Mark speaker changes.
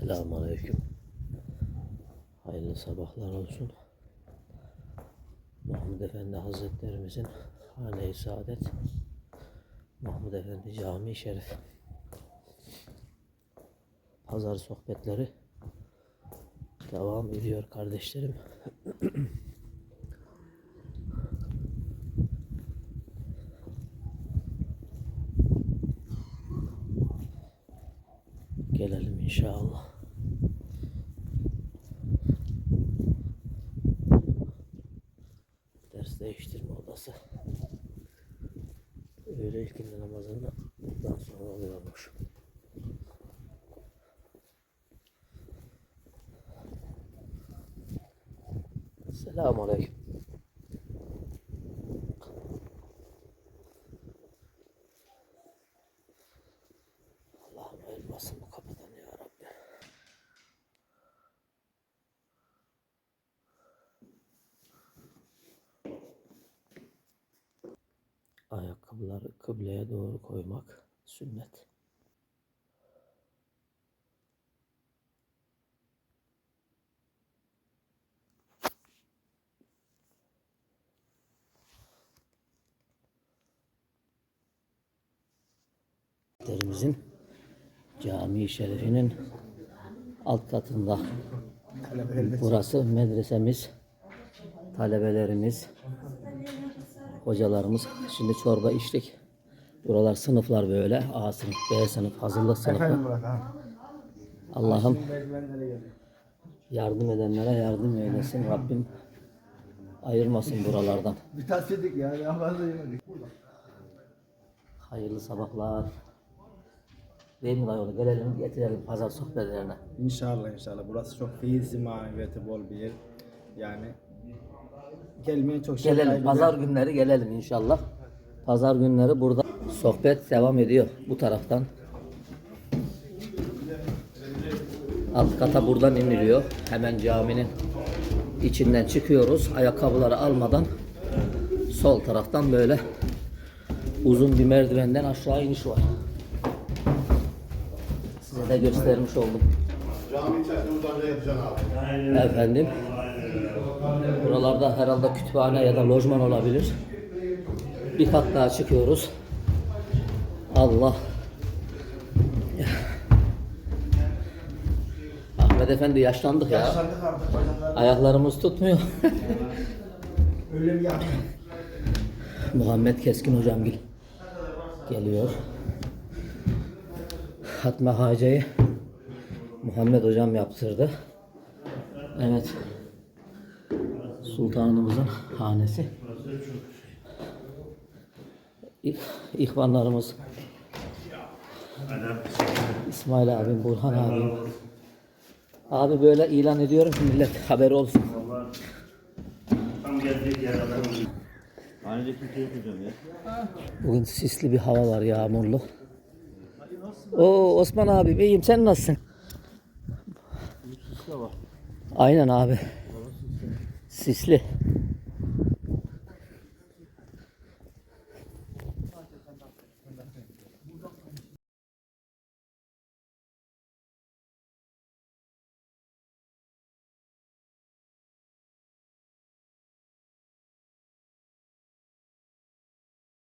Speaker 1: Selamun Aleyküm. Hayırlı sabahlar olsun. Mahmud Efendi Hazretlerimizin Hane-i Saadet Mahmud Efendi Camii Şerif Pazar sohbetleri devam ediyor kardeşlerim. Gelelim inşallah. Ders değiştirme odası. Öğle ilkindi namazını buradan sonra oluyormuş. Selamun Aleyküm. Allah'ım ayırmasın bu kapıdan ya Rabbi. Ayakkabıları kıbleye doğru koymak sünnet. Derimizin cami şerifinin alt katında. Burası medresemiz, talebelerimiz, hocalarımız. Şimdi çorba içtik. Buralar sınıflar böyle. A sınıf, B sınıf, hazırlık sınıfı. Allah'ım yardım edenlere yardım eylesin. Rabbim ayırmasın buralardan.
Speaker 2: Bir tas yedik ya. Ya fazla yemedik.
Speaker 1: Hayırlı sabahlar. Değil mi dayı? Gelelim getirelim pazar sohbetlerine.
Speaker 2: İnşallah inşallah. Burası çok feyizli maneviyatı bol bir yer. Yani gelmeye çok şey
Speaker 1: Gelelim pazar günleri gelelim inşallah. Pazar günleri burada sohbet devam ediyor bu taraftan. Alt kata buradan iniliyor. Hemen caminin içinden çıkıyoruz. Ayakkabıları almadan sol taraftan böyle uzun bir merdivenden aşağı iniş var. Size de göstermiş oldum.
Speaker 3: Cami içerisinde uzanca yatacaksın abi.
Speaker 1: Efendim. Buralarda herhalde kütüphane ya da lojman olabilir. Bir kat daha çıkıyoruz. Allah. Ahmet Efendi yaşlandık ya.
Speaker 2: Yaşlandık artık bacaklar.
Speaker 1: Ayaklarımız tutmuyor.
Speaker 2: Öyle bir yapma.
Speaker 1: Muhammed Keskin hocam gel- geliyor. Hatma Hacı'yı Muhammed hocam yaptırdı. Evet. Sultanımızın hanesi. İh, ihvanlarımız İsmail abim, Burhan abim. Abi böyle ilan ediyorum ki millet haberi olsun. Bugün sisli bir hava var, yağmurlu. Oo Osman abi iyiyim. Sen nasılsın? Aynen abi. Sisli.